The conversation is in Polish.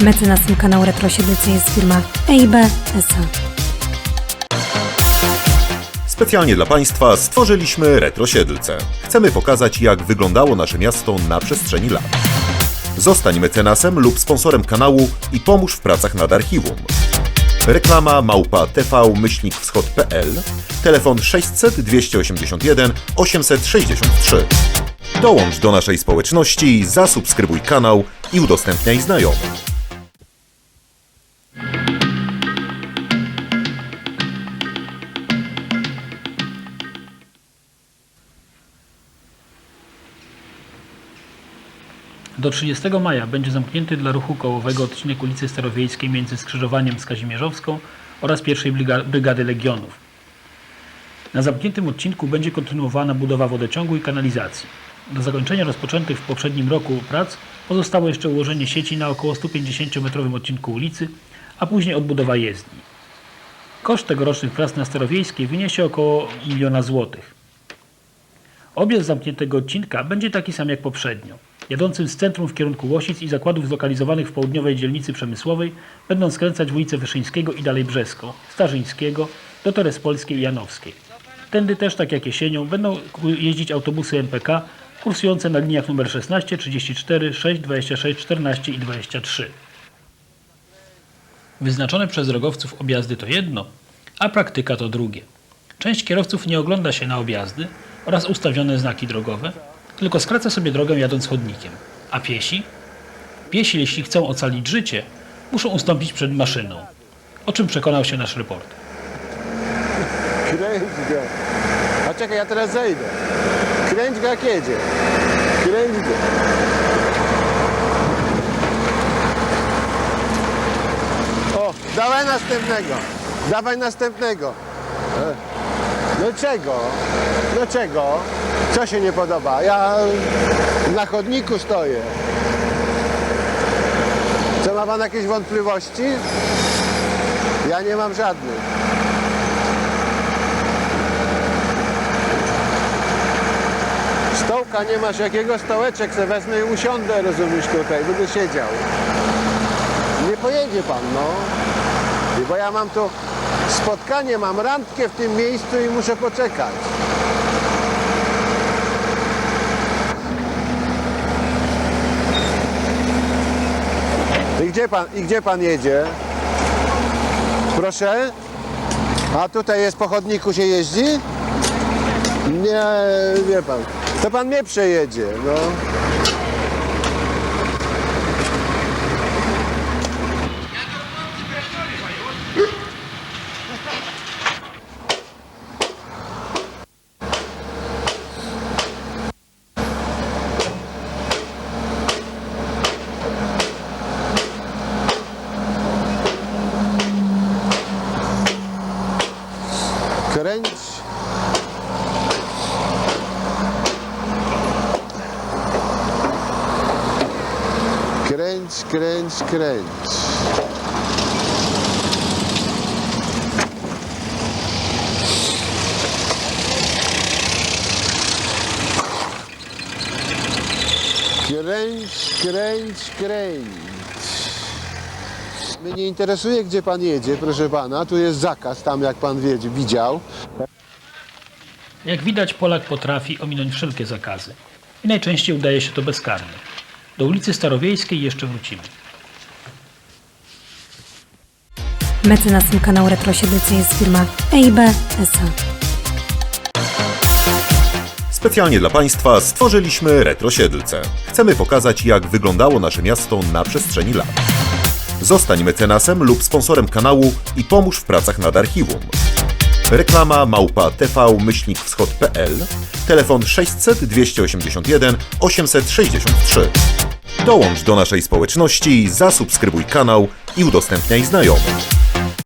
Mecenasem kanału Retro Siedlcy jest firma EIB SA. Specjalnie dla Państwa stworzyliśmy Retro Siedlce. Chcemy pokazać, jak wyglądało nasze miasto na przestrzeni lat. Zostań mecenasem lub sponsorem kanału i pomóż w pracach nad archiwum. Reklama małpa tv-wschod.pl Telefon 600 281 863 Dołącz do naszej społeczności, zasubskrybuj kanał i udostępniaj znajomym. Do 30 maja będzie zamknięty dla ruchu kołowego odcinek ulicy Starowiejskiej między skrzyżowaniem z Kazimierzowską oraz pierwszej Bryga- Brygady Legionów. Na zamkniętym odcinku będzie kontynuowana budowa wodociągu i kanalizacji. Do zakończenia rozpoczętych w poprzednim roku prac pozostało jeszcze ułożenie sieci na około 150-metrowym odcinku ulicy, a później odbudowa jezdni. Koszt tegorocznych prac na Starowiejskiej wyniesie około miliona złotych. Objazd zamkniętego odcinka będzie taki sam jak poprzednio. Jadącym z centrum w kierunku Łosic i zakładów zlokalizowanych w południowej dzielnicy przemysłowej będą skręcać w ulicę Wyszyńskiego i dalej Brzeską, Starzyńskiego, do Torespolskiej i Janowskiej. Tędy też, tak jak jesienią, będą jeździć autobusy MPK kursujące na liniach nr 16, 34, 6, 26, 14 i 23. Wyznaczone przez drogowców objazdy to jedno, a praktyka to drugie. Część kierowców nie ogląda się na objazdy oraz ustawione znaki drogowe, tylko skraca sobie drogę jadąc chodnikiem. A piesi? Piesi, jeśli chcą ocalić życie, muszą ustąpić przed maszyną. O czym przekonał się nasz report. Kręć go. A czekaj, ja teraz zejdę. Kręć go jak jedzie. Kręć go. O, dawaj następnego. Dawaj następnego. E, No czego? No czego? Co się nie podoba? Ja na chodniku stoję. Co ma pan jakieś wątpliwości? Ja nie mam żadnych. Stołka nie masz jakiego stołeczek, se wezmę i usiądę, rozumiesz, tutaj, będę siedział. Nie pojedzie pan, no. Bo ja mam tu spotkanie, mam randkę w tym miejscu i muszę poczekać. I gdzie pan, i gdzie pan jedzie? Proszę? A tutaj jest po chodniku się jeździ? Nie, wie pan. To pan mnie przejedzie, no. Kręć. Kręć, kręć, kręć. Kręć, kręć, kręć. Mnie nie interesuje, gdzie pan jedzie, proszę pana. Tu jest zakaz, tam jak pan wiedzie, widział. Jak widać, Polak potrafi ominąć wszelkie zakazy. I najczęściej udaje się to bezkarnie. Do ulicy Starowiejskiej jeszcze wrócimy. Mecenasem kanału Retro Siedlcy jest firma EIB SA. Specjalnie dla Państwa stworzyliśmy Retro Siedlce. Chcemy pokazać, jak wyglądało nasze miasto na przestrzeni lat. Zostań mecenasem lub sponsorem kanału i pomóż w pracach nad archiwum. Reklama małpa tv-wschod.pl Telefon 600 281 863 Dołącz do naszej społeczności, zasubskrybuj kanał i udostępniaj znajomym.